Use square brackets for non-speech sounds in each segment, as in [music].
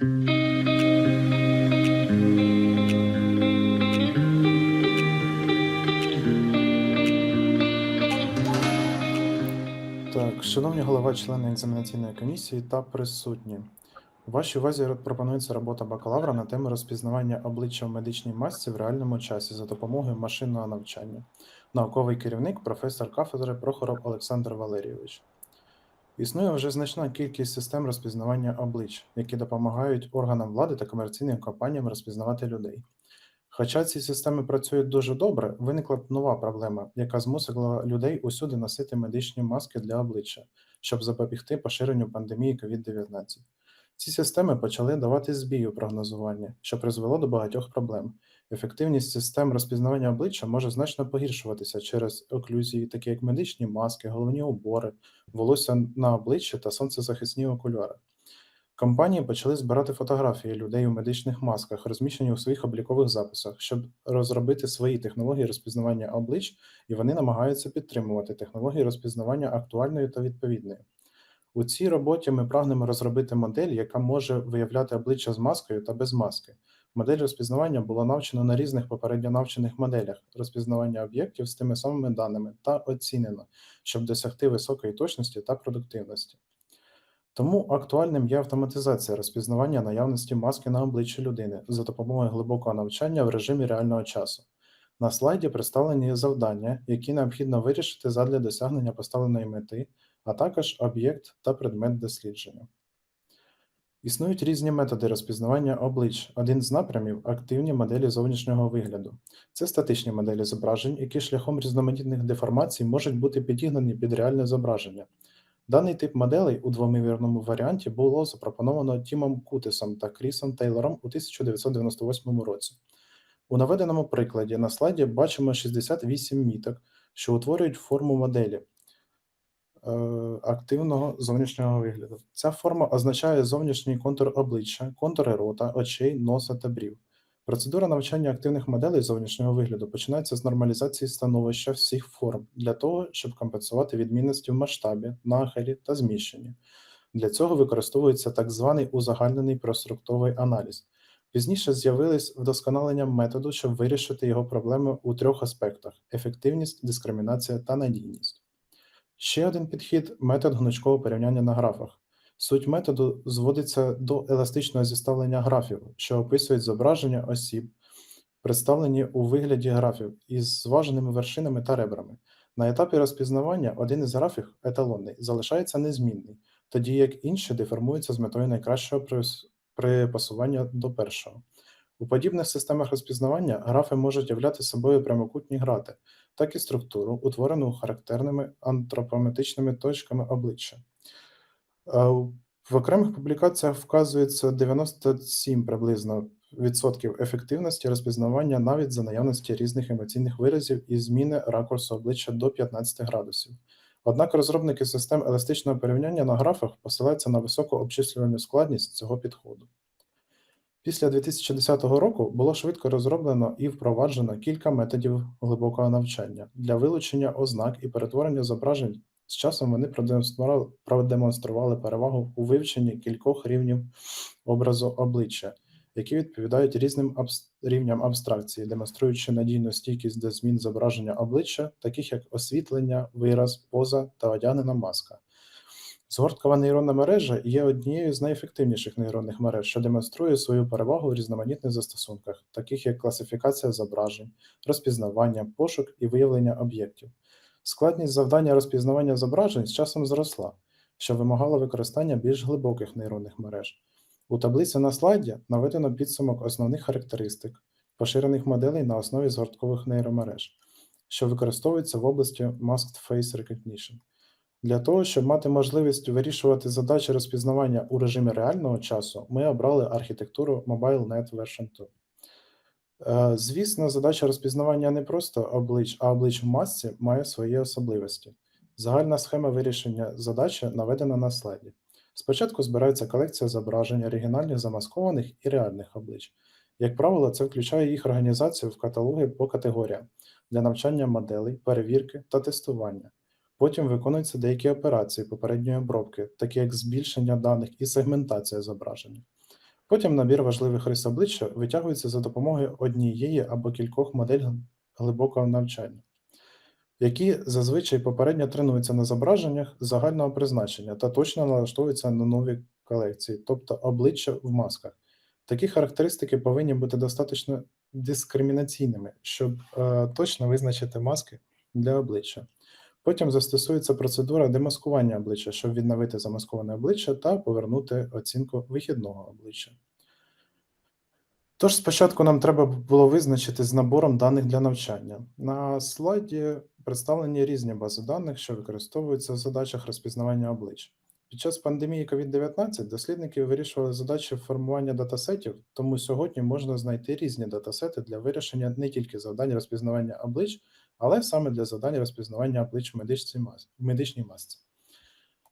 Так, шановні голова, члени екзаменаційної комісії та присутні. Вашій увазі пропонується робота бакалавра на тему розпізнавання обличчя в медичній масці в реальному часі за допомогою машинного навчання. Науковий керівник, професор кафедри Прохоров Олександр Валерійович. Існує вже значна кількість систем розпізнавання облич, які допомагають органам влади та комерційним компаніям розпізнавати людей. Хоча ці системи працюють дуже добре, виникла нова проблема, яка змусила людей усюди носити медичні маски для обличчя, щоб запобігти поширенню пандемії COVID-19. Ці системи почали давати збій у прогнозуванні, що призвело до багатьох проблем. Ефективність систем розпізнавання обличчя може значно погіршуватися через оклюзії, такі як медичні маски, головні убори, волосся на обличчі та сонцезахисні окуляри. Компанії почали збирати фотографії людей у медичних масках, розміщені у своїх облікових записах, щоб розробити свої технології розпізнавання облич, і вони намагаються підтримувати технології розпізнавання актуальною та відповідною. У цій роботі ми прагнемо розробити модель, яка може виявляти обличчя з маскою та без маски. Модель розпізнавання була навчена на різних попередньо навчених моделях розпізнавання об'єктів з тими самими даними та оцінено, щоб досягти високої точності та продуктивності. Тому актуальним є автоматизація розпізнавання наявності маски на обличчі людини за допомогою глибокого навчання в режимі реального часу. На слайді представлені завдання, які необхідно вирішити задля досягнення поставленої мети, а також об'єкт та предмет дослідження. Існують різні методи розпізнавання облич. Один з напрямів активні моделі зовнішнього вигляду. Це статичні моделі зображень, які шляхом різноманітних деформацій можуть бути підігнані під реальне зображення. Даний тип моделей у двомірному варіанті було запропоновано Тімом Кутисом та Крісом Тейлором у 1998 році. У наведеному прикладі на слайді бачимо 68 міток, що утворюють форму моделі активного зовнішнього вигляду. Ця форма означає зовнішній контур обличчя, контури рота, очей, носа та брів. Процедура навчання активних моделей зовнішнього вигляду починається з нормалізації становища всіх форм для того, щоб компенсувати відмінності в масштабі, нахилі та зміщенні. Для цього використовується так званий узагальнений проструктовий аналіз. Пізніше з'явились вдосконалення методу, щоб вирішити його проблеми у трьох аспектах: ефективність, дискримінація та надійність. Ще один підхід метод гнучкового порівняння на графах. Суть методу зводиться до еластичного зіставлення графів, що описують зображення осіб, представлені у вигляді графів із зваженими вершинами та ребрами. На етапі розпізнавання один із графів, еталонний, залишається незмінний, тоді як інші деформуються з метою найкращого припасування до першого. У подібних системах розпізнавання графи можуть являти собою прямокутні грати, так і структуру, утворену характерними антропометричними точками обличчя. В окремих публікаціях вказується 97 приблизно відсотків ефективності розпізнавання навіть за наявності різних емоційних виразів і зміни ракурсу обличчя до 15 градусів. Однак розробники систем еластичного порівняння на графах посилаються на високу обчислювальну складність цього підходу. Після 2010 року було швидко розроблено і впроваджено кілька методів глибокого навчання для вилучення ознак і перетворення зображень з часом вони продемонстрували, перевагу у вивченні кількох рівнів образу обличчя, які відповідають різним абс... рівням абстракції, демонструючи надійну стійкість до змін зображення обличчя, таких як освітлення, вираз, поза та одягнена маска. Згорткова нейронна мережа є однією з найефективніших нейронних мереж, що демонструє свою перевагу в різноманітних застосунках, таких як класифікація зображень, розпізнавання, пошук і виявлення об'єктів. Складність завдання розпізнавання зображень з часом зросла, що вимагало використання більш глибоких нейронних мереж. У таблиці на слайді наведено підсумок основних характеристик поширених моделей на основі згорткових нейромереж, що використовуються в області Masked Face Recognition. Для того, щоб мати можливість вирішувати задачі розпізнавання у режимі реального часу, ми обрали архітектуру MobileNet Version 2. Е, звісно, задача розпізнавання не просто облич, а облич в масці має свої особливості. Загальна схема вирішення задачі наведена на слайді. Спочатку збирається колекція зображень оригінальних замаскованих і реальних облич. Як правило, це включає їх організацію в каталоги по категоріям для навчання моделей, перевірки та тестування. Потім виконуються деякі операції попередньої обробки, такі як збільшення даних і сегментація зображення. Потім набір важливих рис обличчя витягується за допомогою однієї або кількох моделей глибокого навчання, які зазвичай попередньо тренуються на зображеннях загального призначення та точно налаштовуються на нові колекції, тобто обличчя в масках. Такі характеристики повинні бути достатньо дискримінаційними, щоб е, точно визначити маски для обличчя. Потім застосується процедура демаскування обличчя, щоб відновити замасковане обличчя та повернути оцінку вихідного обличчя. Тож спочатку нам треба було визначити з набором даних для навчання. На слайді представлені різні бази даних, що використовуються в задачах розпізнавання облич. Під час пандемії COVID-19 дослідники вирішували задачі формування датасетів, тому сьогодні можна знайти різні датасети для вирішення не тільки завдань розпізнавання облич, але саме для завдань розпізнавання облич в медичній масці.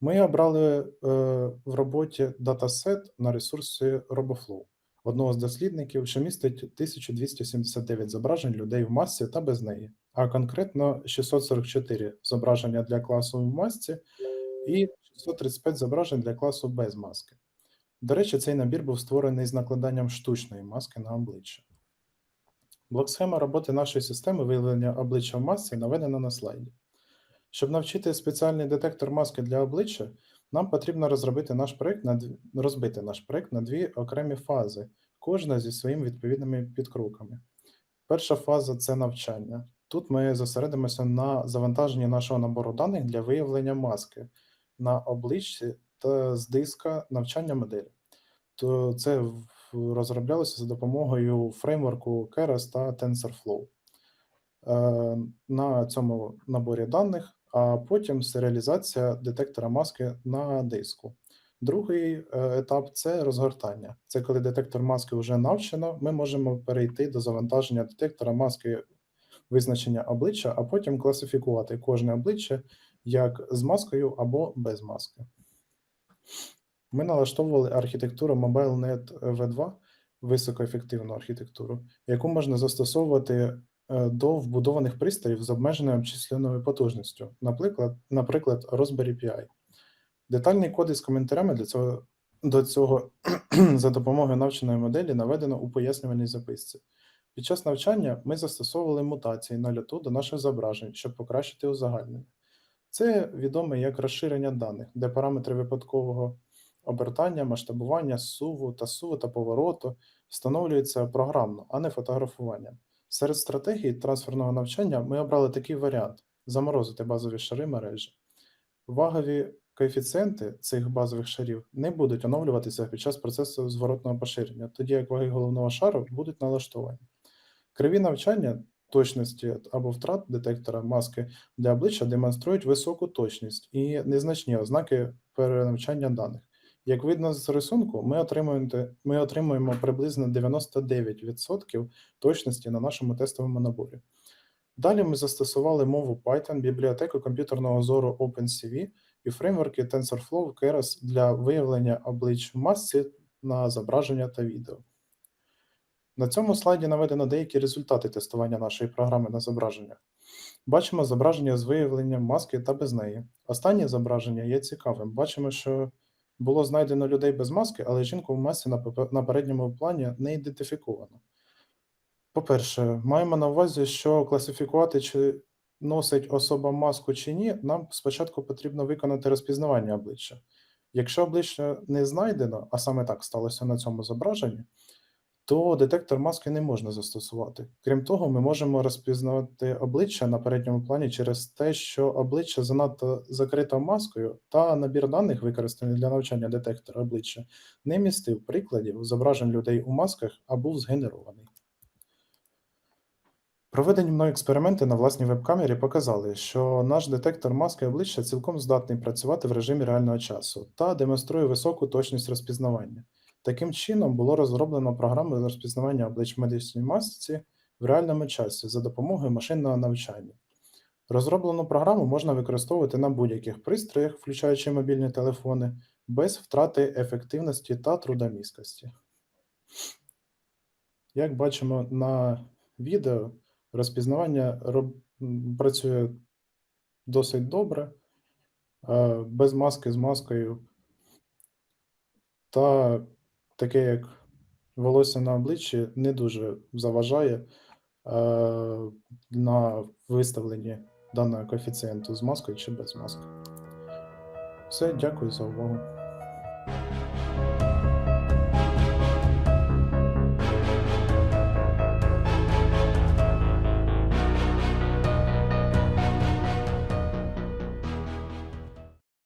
Ми обрали е, в роботі датасет на ресурсі RoboFlow, одного з дослідників, що містить 1279 зображень людей в масці та без неї, а конкретно 644 зображення для класу в масці і 635 зображень для класу без маски. До речі, цей набір був створений з накладанням штучної маски на обличчя. Блок-схема роботи нашої системи виявлення обличчя в масці наведена на слайді. Щоб навчити спеціальний детектор маски для обличчя, нам потрібно розробити наш проект на дві, розбити наш проект на дві окремі фази, кожна зі своїми відповідними підкроками. Перша фаза це навчання. Тут ми зосередимося на завантаженні нашого набору даних для виявлення маски на обличчі та з диска навчання моделі. То це розроблялося за допомогою фреймворку Keras та TensorFlow. Е, На цьому наборі даних, а потім серіалізація детектора маски на диску. Другий е, етап це розгортання. Це коли детектор маски вже навчено, ми можемо перейти до завантаження детектора маски визначення обличчя, а потім класифікувати кожне обличчя як з маскою або без маски. Ми налаштовували архітектуру MobileNet V2, високоефективну архітектуру, яку можна застосовувати е, до вбудованих пристроїв з обмеженою обчисленою потужністю, наприклад, наприклад, Raspberry Pi. Детальний код із коментарями для цього, до цього [clears throat] за допомогою навченої моделі наведено у пояснювальній записці. Під час навчання ми застосовували мутації на льоту до наших зображень, щоб покращити узагальнення. Це відоме як розширення даних, де параметри випадкового обертання, масштабування, суву та суву та повороту встановлюються програмно, а не фотографуванням. Серед стратегій трансферного навчання ми обрали такий варіант: заморозити базові шари мережі. Вагові коефіцієнти цих базових шарів не будуть оновлюватися під час процесу зворотного поширення, тоді як ваги головного шару будуть налаштовані. Криві навчання точності або втрат детектора маски для обличчя демонструють високу точність і незначні ознаки перенавчання даних. Як видно з рисунку, ми отримуємо, ми отримуємо приблизно 99% точності на нашому тестовому наборі. Далі ми застосували мову Python, бібліотеку комп'ютерного зору OpenCV і фреймворки TensorFlow Keras для виявлення облич в масці на зображення та відео. На цьому слайді наведено деякі результати тестування нашої програми на зображеннях. Бачимо зображення з виявленням маски та без неї. Останнє зображення є цікавим. Бачимо, що було знайдено людей без маски, але жінку в масці на передньому плані не ідентифіковано. По-перше, маємо на увазі, що класифікувати, чи носить особа маску чи ні, нам спочатку потрібно виконати розпізнавання обличчя. Якщо обличчя не знайдено, а саме так сталося на цьому зображенні, то детектор маски не можна застосувати. Крім того, ми можемо розпізнавати обличчя на передньому плані через те, що обличчя занадто закрито маскою, та набір даних, використаний для навчання детектора обличчя, не містив прикладів зображень людей у масках, а був згенерований. Проведені мною експерименти на власній веб-камері показали, що наш детектор маски обличчя цілком здатний працювати в режимі реального часу та демонструє високу точність розпізнавання. Таким чином було розроблено програму з розпізнавання облич в медичній масці в реальному часі за допомогою машинного навчання. Розроблену програму можна використовувати на будь-яких пристроях, включаючи мобільні телефони, без втрати ефективності та трудомісткості. Як бачимо на відео, розпізнавання роб- працює досить добре, е, без маски з маскою. Та таке, як волосся на обличчі не дуже заважає е, на виставленні даного коефіцієнту з маскою чи без маски. Все, дякую за увагу.